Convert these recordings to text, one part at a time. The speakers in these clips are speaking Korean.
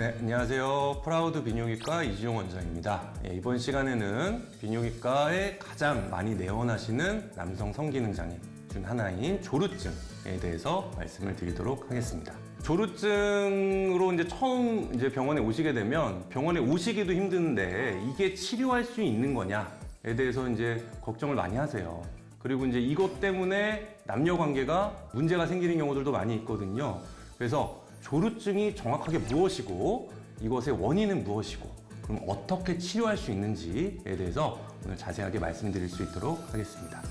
네, 안녕하세요. 프라우드 비뇨기과 이지용 원장입니다. 예, 이번 시간에는 비뇨기과에 가장 많이 내원하시는 남성 성기능 장애 중 하나인 조루증에 대해서 말씀을 드리도록 하겠습니다. 조루증으로 이제 처음 이제 병원에 오시게 되면 병원에 오시기도 힘든데 이게 치료할 수 있는 거냐에 대해서 이제 걱정을 많이 하세요. 그리고 이제 이것 때문에 남녀 관계가 문제가 생기는 경우들도 많이 있거든요. 그래서 조루증이 정확하게 무엇이고 이것의 원인은 무엇이고 그럼 어떻게 치료할 수 있는지에 대해서 오늘 자세하게 말씀드릴 수 있도록 하겠습니다.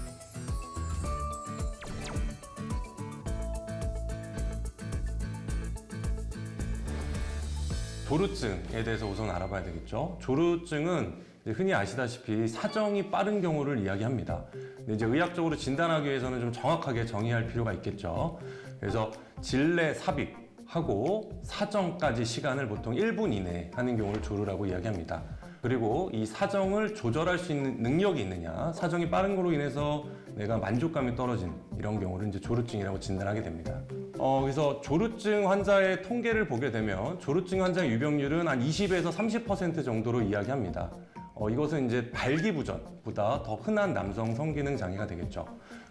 조루증에 대해서 우선 알아봐야 되겠죠. 조루증은 흔히 아시다시피 사정이 빠른 경우를 이야기합니다. 근데 이제 의학적으로 진단하기 위해서는 좀 정확하게 정의할 필요가 있겠죠. 그래서 질내 삽입 하고 사정까지 시간을 보통 1분 이내에 하는 경우를 조루라고 이야기합니다. 그리고 이 사정을 조절할 수 있는 능력이 있느냐, 사정이 빠른 거로 인해서 내가 만족감이 떨어진 이런 경우를 이제 조루증이라고 진단하게 됩니다. 어, 그래서 조루증 환자의 통계를 보게 되면 조루증 환자의 유병률은 한 20에서 30% 정도로 이야기합니다. 어, 이것은 이제 발기부전보다 더 흔한 남성 성기능 장애가 되겠죠.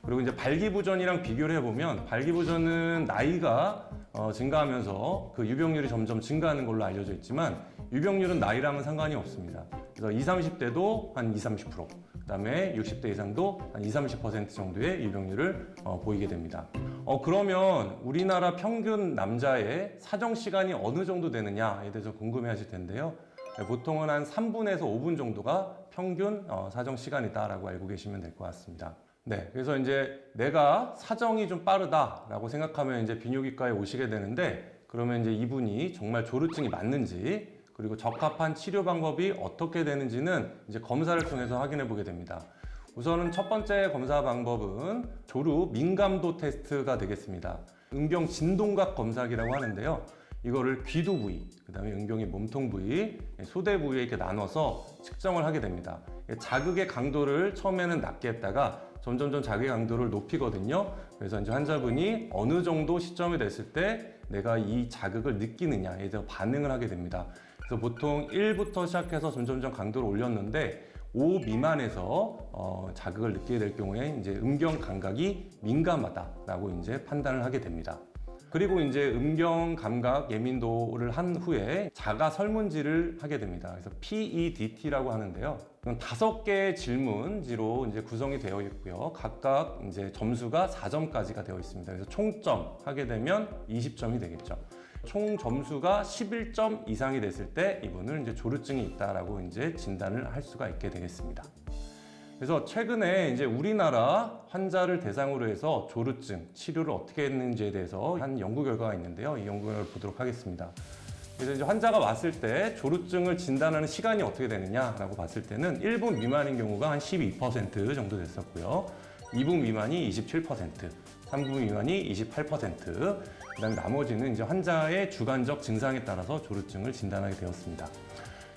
그리고 이제 발기부전이랑 비교를 해보면 발기부전은 나이가 어, 증가하면서 그 유병률이 점점 증가하는 걸로 알려져 있지만 유병률은 나이랑은 상관이 없습니다. 그래서 20, 30대도 한 20, 30%, 그 다음에 60대 이상도 한 20, 30% 정도의 유병률을 어, 보이게 됩니다. 어, 그러면 우리나라 평균 남자의 사정 시간이 어느 정도 되느냐에 대해서 궁금해 하실 텐데요. 네, 보통은 한 3분에서 5분 정도가 평균 어, 사정 시간이다라고 알고 계시면 될 것 같습니다. 네, 그래서 이제 내가 사정이 좀 빠르다라고 생각하면 이제 비뇨기과에 오시게 되는데 그러면 이제 이분이 정말 조루증이 맞는지 그리고 적합한 치료 방법이 어떻게 되는지는 이제 검사를 통해서 확인해 보게 됩니다. 우선은 첫 번째 검사 방법은 조루 민감도 테스트가 되겠습니다. 응병 진동각 검사기라고 하는데요. 이거를 귀두 부위, 그 다음에 응병의 몸통 부위, 소대 부위에 이렇게 나눠서 측정을 하게 됩니다. 자극의 강도를 처음에는 낮게 했다가 점점점 자극의 강도를 높이거든요. 그래서 이제 환자분이 어느 정도 시점이 됐을 때 내가 이 자극을 느끼느냐에 대해서 반응을 하게 됩니다. 그래서 보통 1부터 시작해서 점점점 강도를 올렸는데 5 미만에서 어, 자극을 느끼게 될 경우에 이제 음경 감각이 민감하다라고 이제 판단을 하게 됩니다. 그리고 이제 음경 감각 예민도를 한 후에 자가 설문지를 하게 됩니다. 그래서 PEDT라고 하는데요. 이건 다섯 개의 질문지로 이제 구성이 되어 있고요. 각각 이제 점수가 4점까지가 되어 있습니다. 그래서 총점 하게 되면 20점이 되겠죠. 총 점수가 11점 이상이 됐을 때 이분은 이제 조루증이 있다라고 이제 진단을 할 수가 있게 되겠습니다. 그래서 최근에 이제 우리나라 환자를 대상으로 해서 조루증 치료를 어떻게 했는지에 대해서 한 연구 결과가 있는데요. 이 연구 결과를 보도록 하겠습니다. 그래서 이제 환자가 왔을 때 조루증을 진단하는 시간이 어떻게 되느냐라고 봤을 때는 1분 미만인 경우가 한 12% 정도 됐었고요. 2분 미만이 27%, 3분 미만이 28%, 그다음 나머지는 이제 환자의 주관적 증상에 따라서 조루증을 진단하게 되었습니다.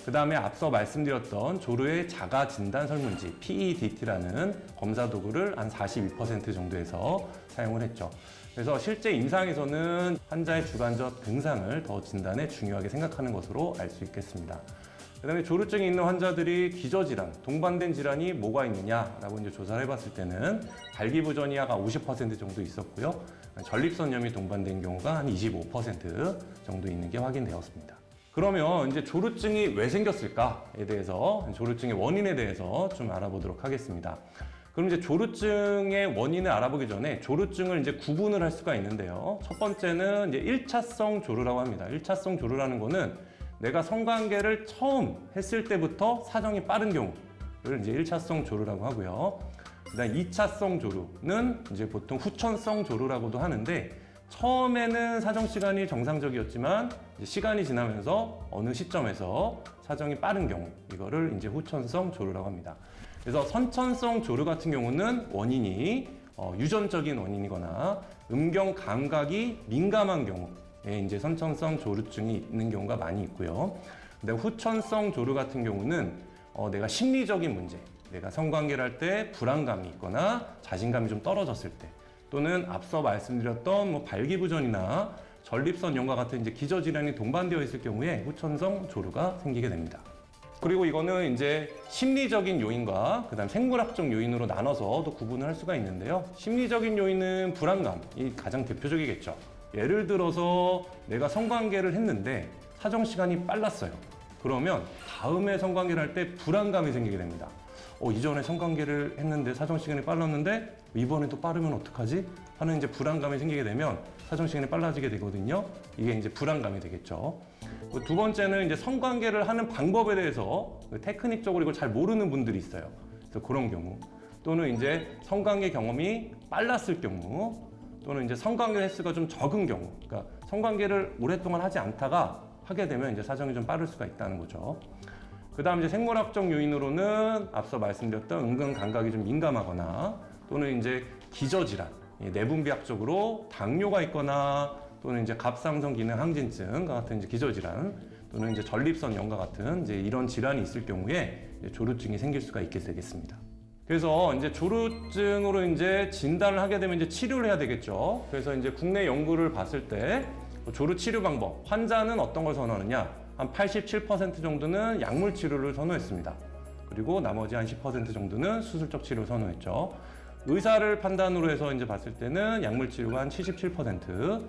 그 다음에 앞서 말씀드렸던 조르의 자가 진단 설문지 PEDT라는 검사 도구를 한 42% 정도에서 사용을 했죠. 그래서 실제 임상에서는 환자의 주관적 증상을 더 진단에 중요하게 생각하는 것으로 알 수 있겠습니다. 그 다음에 조루증이 있는 환자들이 기저질환, 동반된 질환이 뭐가 있느냐라고 이제 조사를 해봤을 때는 발기부전이아가 50% 정도 있었고요. 전립선염이 동반된 경우가 한 25% 정도 있는 게 확인되었습니다. 그러면 이제 조루증이 왜 생겼을까에 대해서 조루증의 원인에 대해서 좀 알아보도록 하겠습니다. 그럼 이제 조루증의 원인을 알아보기 전에 조루증을 이제 구분을 할 수가 있는데요. 첫 번째는 이제 1차성 조루라고 합니다. 1차성 조루라는 거는 내가 성관계를 처음 했을 때부터 사정이 빠른 경우를 이제 1차성 조루라고 하고요. 그다음 2차성 조루는 이제 보통 후천성 조루라고도 하는데 처음에는 사정 시간이 정상적이었지만 시간이 지나면서 어느 시점에서 사정이 빠른 경우 이거를 이제 후천성 조류라고 합니다. 그래서 선천성 조류 같은 경우는 원인이 어, 유전적인 원인이거나 음경 감각이 민감한 경우에 이제 선천성 조류증이 있는 경우가 많이 있고요. 근데 후천성 조류 같은 경우는 어, 내가 심리적인 문제, 내가 성관계를 할 때 불안감이 있거나 자신감이 좀 떨어졌을 때 또는 앞서 말씀드렸던 뭐 발기부전이나 전립선 염과 같은 이제 기저 질환이 동반되어 있을 경우에 후천성 조루가 생기게 됩니다. 그리고 이거는 이제 심리적인 요인과 그다음 생물학적 요인으로 나눠서 또 구분을 할 수가 있는데요. 심리적인 요인은 불안감이 가장 대표적이겠죠. 예를 들어서 내가 성관계를 했는데 사정 시간이 빨랐어요. 그러면 다음에 성관계를 할 때 불안감이 생기게 됩니다. 어, 이전에 성관계를 했는데 사정 시간이 빨랐는데 이번에도 빠르면 어떡하지? 하는 이제 불안감이 생기게 되면 사정 시간이 빨라지게 되거든요. 이게 이제 불안감이 되겠죠. 그두 번째는 이제 성관계를 하는 방법에 대해서 그 테크닉적으로 이걸 잘 모르는 분들이 있어요. 그래서 그런 경우 또는 이제 성관계 경험이 빨랐을 경우 또는 이제 성관계 횟수가 좀 적은 경우, 그러니까 성관계를 오랫동안 하지 않다가 하게 되면 이제 사정이 좀 빠를 수가 있다는 거죠. 그 다음 이제 생물학적 요인으로는 앞서 말씀드렸던 은근 감각이 좀 민감하거나 또는 이제 기저질환, 이 내분비학적으로 당뇨가 있거나 또는 이제 갑상선 기능 항진증과 같은 이제 기저질환 또는 이제 전립선 염과 같은 이제 이런 질환이 있을 경우에 조루증이 생길 수가 있게 되겠습니다. 그래서 이제 조루증으로 이제 진단을 하게 되면 이제 치료를 해야 되겠죠. 그래서 이제 국내 연구를 봤을 때 조루 치료 방법, 환자는 어떤 걸 선호하느냐? 한 87% 정도는 약물 치료를 선호했습니다. 그리고 나머지 한 10% 정도는 수술적 치료를 선호했죠. 의사를 판단으로 해서 이제 봤을 때는 약물 치료가 한 77%,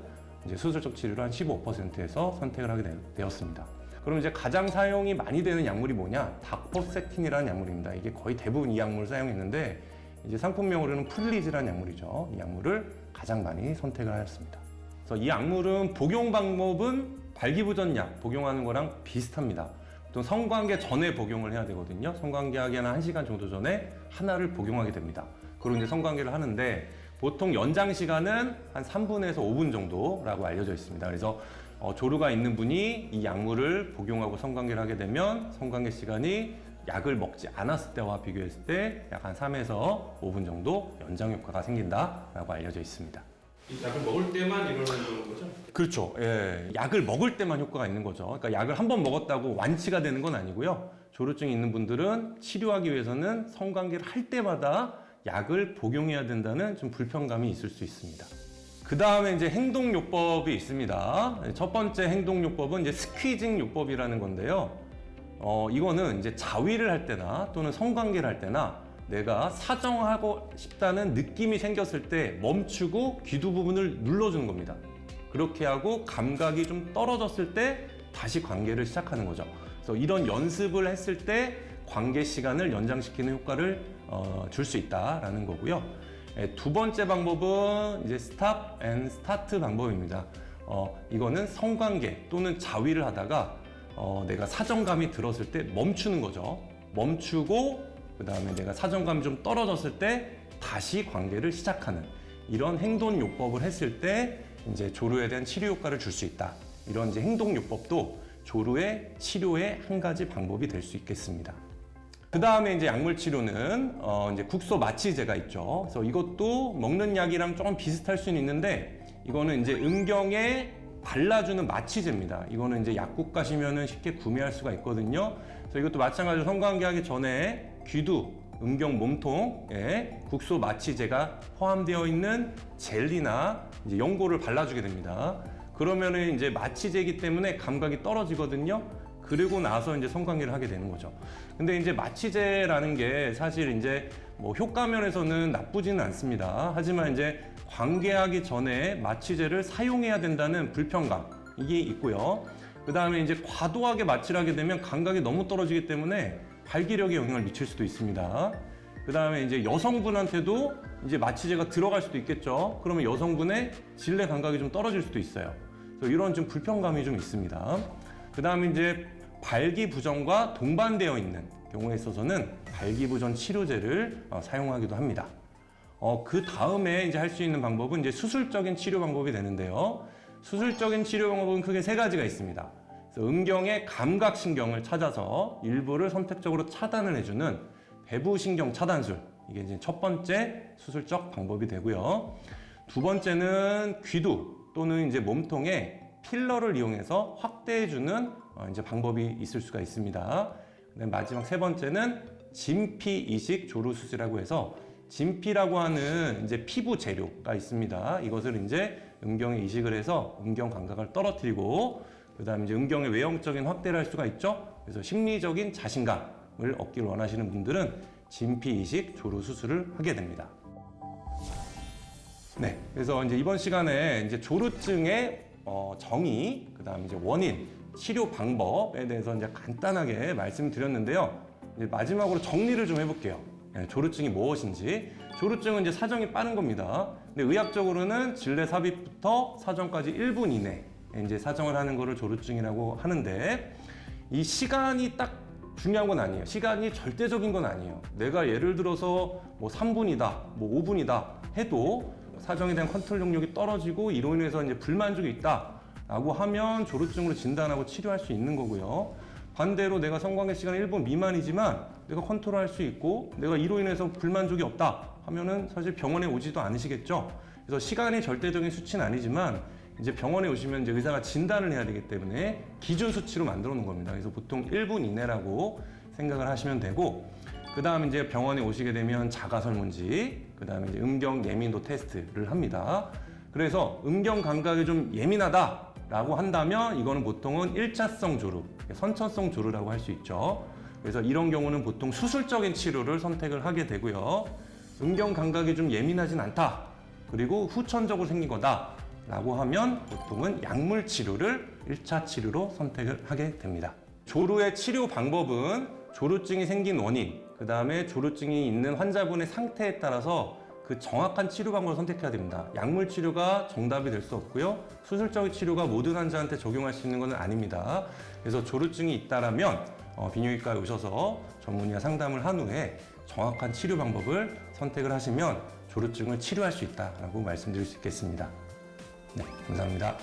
이제 수술적 치료를 한 15%에서 선택을 하게 되- 되었습니다. 그럼 이제 가장 사용이 많이 되는 약물이 뭐냐? 다포세틴이라는 약물입니다. 이게 거의 대부분 이 약물을 사용했는데 이제 상품명으로는 플리즈라는 약물이죠. 이 약물을 가장 많이 선택을 하였습니다. 그래서 이 약물은 복용 방법은 발기부전약 복용하는 거랑 비슷합니다. 또 성관계 전에 복용을 해야 되거든요. 성관계하기 한 1시간 정도 전에 하나를 복용하게 됩니다. 그리고 이제 성관계를 하는데 보통 연장 시간은 한 3분에서 5분 정도라고 알려져 있습니다. 그래서 어, 조루가 있는 분이 이 약물을 복용하고 성관계를 하게 되면 성관계 시간이 약을 먹지 않았을 때와 비교했을 때 약 한 3에서 5분 정도 연장 효과가 생긴다라고 알려져 있습니다. 이 약을 먹을 때만 일어나는 거죠? 그렇죠. 예. 약을 먹을 때만 효과가 있는 거죠. 그러니까 약을 한 번 먹었다고 완치가 되는 건 아니고요. 조루증이 있는 분들은 치료하기 위해서는 성관계를 할 때마다 약을 복용해야 된다는 좀 불편감이 있을 수 있습니다. 그 다음에 이제 행동요법이 있습니다. 첫 번째 행동요법은 이제 스퀴징 요법이라는 건데요. 어, 이거는 이제 자위를 할 때나 또는 성관계를 할 때나 내가 사정하고 싶다는 느낌이 생겼을 때 멈추고 귀두 부분을 눌러주는 겁니다. 그렇게 하고 감각이 좀 떨어졌을 때 다시 관계를 시작하는 거죠. 그래서 이런 연습을 했을 때 관계 시간을 연장시키는 효과를 어, 줄 수 있다라는 거고요. 예, 두 번째 방법은 이제 스탑 앤 스타트 방법입니다. 어, 이거는 성관계 또는 자위를 하다가 어, 내가 사정감이 들었을 때 멈추는 거죠. 멈추고 그 다음에 내가 사정감이 좀 떨어졌을 때 다시 관계를 시작하는 이런 행동 요법을 했을 때 이제 조루에 대한 치료 효과를 줄 수 있다. 이런 이제 행동 요법도 조루의 치료의 한 가지 방법이 될 수 있겠습니다. 그 다음에 이제 약물 치료는 어 이제 국소 마취제가 있죠. 그래서 이것도 먹는 약이랑 조금 비슷할 수는 있는데 이거는 이제 음경에 발라주는 마취제입니다. 이거는 이제 약국 가시면은 쉽게 구매할 수가 있거든요. 그래서 이것도 마찬가지로 성관계 하기 전에 귀두, 음경 몸통에 국소 마취제가 포함되어 있는 젤리나 이제 연고를 발라주게 됩니다. 그러면은 이제 마취제이기 때문에 감각이 떨어지거든요. 그리고 나서 이제 성관계를 하게 되는 거죠. 근데 이제 마취제라는 게 사실 이제 뭐 효과 면에서는 나쁘지는 않습니다. 하지만 이제 관계하기 전에 마취제를 사용해야 된다는 불편감 이게 있고요. 그 다음에 이제 과도하게 마취를 하게 되면 감각이 너무 떨어지기 때문에 발기력에 영향을 미칠 수도 있습니다. 그 다음에 이제 여성분한테도 이제 마취제가 들어갈 수도 있겠죠. 그러면 여성분의 질내 감각이 좀 떨어질 수도 있어요. 그래서 이런 좀 불편감이 좀 있습니다. 그 다음에 이제 발기부전과 동반되어 있는 경우에 있어서는 발기부전 치료제를 어, 사용하기도 합니다. 어, 그 다음에 이제 할 수 있는 방법은 이제 수술적인 치료 방법이 되는데요. 수술적인 치료 방법은 크게 세 가지가 있습니다. 음경의 감각신경을 찾아서 일부를 선택적으로 차단을 해주는 배부신경 차단술. 이게 이제 첫 번째 수술적 방법이 되고요. 두 번째는 귀두 또는 이제 몸통에 필러를 이용해서 확대해주는 어, 이제 방법이 있을 수가 있습니다. 마지막 세 번째는 진피 이식 조루 수술이라고 해서 진피라고 하는 이제 피부 재료가 있습니다. 이것을 이제 음경에 이식을 해서 음경 감각을 떨어뜨리고 그 다음에 이제 음경의 외형적인 확대를 할 수가 있죠. 그래서 심리적인 자신감을 얻기를 원하시는 분들은 진피 이식 조루 수술을 하게 됩니다. 네, 그래서 이제 이번 시간에 이제 조루증의 어, 정의, 그 다음 이제 원인, 치료 방법에 대해서 이제 간단하게 말씀드렸는데요. 이제 마지막으로 정리를 좀 해볼게요. 네, 조루증이 무엇인지. 조루증은 이제 사정이 빠른 겁니다. 근데 의학적으로는 질내 삽입부터 사정까지 1분 이내 이제 사정을 하는 거를 조루증이라고 하는데 이 시간이 딱 중요한 건 아니에요. 시간이 절대적인 건 아니에요. 내가 예를 들어서 뭐 3분이다, 뭐 5분이다 해도 사정에 대한 컨트롤 능력이 떨어지고 이로 인해서 이제 불만족이 있다라고 하면 조루증으로 진단하고 치료할 수 있는 거고요. 반대로 내가 성관계 시간 1분 미만이지만 내가 컨트롤할 수 있고 내가 이로 인해서 불만족이 없다 하면은 사실 병원에 오지도 않으시겠죠. 그래서 시간이 절대적인 수치는 아니지만 이제 병원에 오시면 이제 의사가 진단을 해야 되기 때문에 기준 수치로 만들어 놓은 겁니다. 그래서 보통 1분 이내라고 생각을 하시면 되고 그 다음에 이제 병원에 오시게 되면 자가 설문지, 그 다음에 이제 음경 예민도 테스트를 합니다. 그래서 음경 감각이 좀 예민하다라고 한다면 이거는 보통은 일차성 조루, 선천성 조루라고 할 수 있죠. 그래서 이런 경우는 보통 수술적인 치료를 선택을 하게 되고요. 음경 감각이 좀 예민하진 않다. 그리고 후천적으로 생긴 거다. 라고 하면 보통은 약물 치료를 일차 치료로 선택을 하게 됩니다. 조루의 치료 방법은 조루증이 생긴 원인, 그 다음에 조루증이 있는 환자분의 상태에 따라서 그 정확한 치료 방법을 선택해야 됩니다. 약물 치료가 정답이 될 수 없고요. 수술적인 치료가 모든 환자한테 적용할 수 있는 것은 아닙니다. 그래서 조루증이 있다라면 어, 비뇨기과에 오셔서 전문의와 상담을 한 후에 정확한 치료 방법을 선택을 하시면 조루증을 치료할 수 있다라고 말씀드릴 수 있겠습니다. 네, 감사합니다.